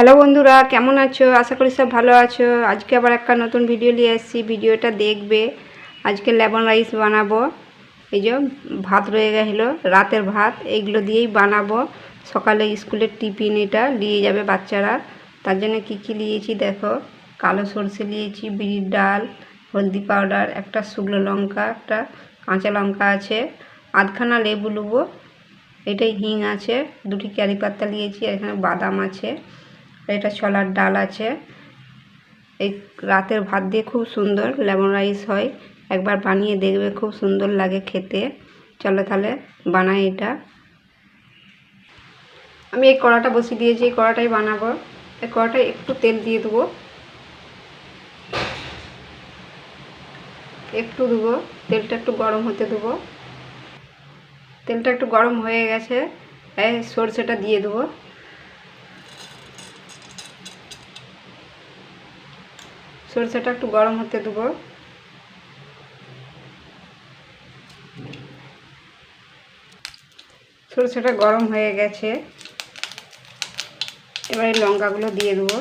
Hello বন্ধুরা, কেমন আছো? আশা করি সব ভালো আছো। আজকে আবার একটা নতুন ভিডিও নিয়ে এসেছি। ভিডিওটা দেখবে। আজকে লেমন রাইস বানাবো। এই যে ভাত রয়ে গেছিল রাতের ভাত। এইগুলো দিয়েই বানাবো। সকালে স্কুলের টিফিন এটা নিয়ে যাবে বাচ্চারা। তার জন্য কী কী নিয়েছি দেখো। কালো সরষে নিয়েছি, বিড়ির ডাল, হলদি পাউডার, একটা শুকনো লঙ্কা, একটা কাঁচা লঙ্কা আছে। আধখানা লেবু লুবো। এটাই হিং আছে। দুটি ক্যারি পাতা নিয়েছি এখানে বাদাম আছে। এটা ছলার ডাল আছে। এই রাতের ভাত দিয়ে খুব সুন্দর লেমন রাইস হয়। একবার বানিয়ে দেখবে, খুব সুন্দর লাগে খেতে। চলো তাহলে বানাই এটা। আমি এই কড়াটা বসিয়ে দিয়েছি, এই কড়াটাই বানাবো। এই কড়াটায় একটু তেল দিয়ে দেবো। একটু দেবো, তেলটা একটু গরম হতে দেবো। তেলটা একটু গরম হয়ে গেছে সরষেটা দিয়ে দেবো। সরষেটা একটু গরম হতে দেবো। সরষেটা গরম হয়ে গেছে। এবারে লঙ্কাগুলো দিয়ে দেবো।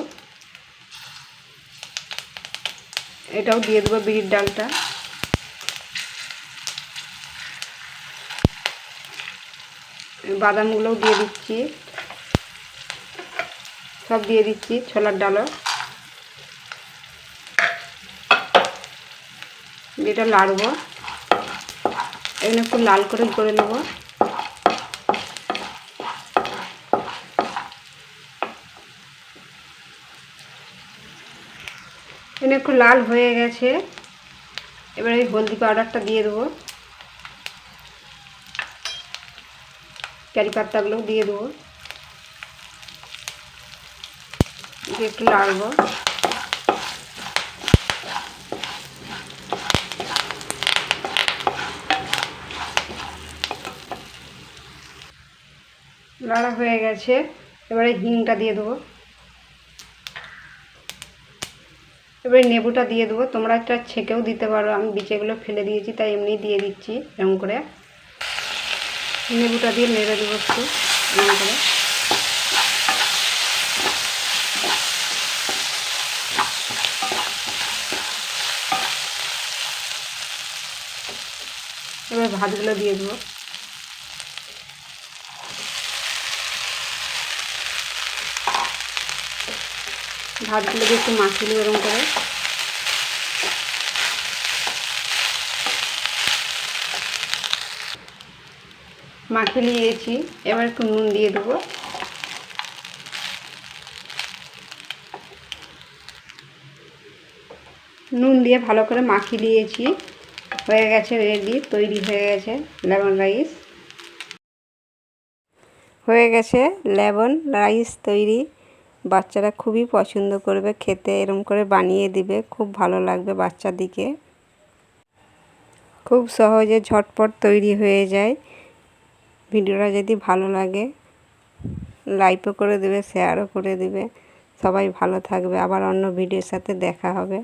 এটাও দিয়ে দেবো বিড়ির ডালটা। বাদামগুলোও দিয়ে দিচ্ছি। সব দিয়ে দিচ্ছি ছোলার ডালও। এটা লাড়বো এখানে একটু লাল করে করে নেব। এখানে একটু লাল হয়ে গেছে। এবার এই হলদি পাউডারটা দিয়ে দেবো। ক্যারি পাত্তাগুলোও দিয়ে দেবো। একটু লাড়বো লাড়া হয়ে গেছে। এবারে হিংটা দিয়ে দেবো। এবারে নেবুটা দিয়ে দেবো। তোমরা একটা ছেঁকেও দিতে পারো। আমি বিচেগুলো ফেলে দিয়েছি, তাই এমনি দিয়ে দিচ্ছি এরকম করে। নেবুটা দিয়ে নেড়ে দেবো একটু এরকম করে। এবার ভাতগুলো দিয়ে দেবো। ভাতগুলো দিয়ে একটু মাখিয়ে ওরম করে। মাখিয়ে নিয়েছি। এবার একটু নুন দিয়ে দেবো। নুন দিয়ে ভালো করে মাখিয়ে নিয়েছি। হয়ে গেছে রেডি তৈরি হয়ে গেছে লেমন রাইস হয়ে গেছে লেমন রাইস তৈরি। বাচ্চারা খুবই পছন্দ করবে, খেতে এরম করে বানিয়ে দিবে, খুব ভালো লাগবে বাচ্চাদিকে। খুব সহজে ঝটপট তৈরি হয়ে যায়। ভিডিওটা যদি ভালো লাগে, লাইকও করে দেবে, শেয়ারও করে দেবে। সবাই ভালো থাকবে, আবার অন্য ভিডিওর সাথে দেখা হবে।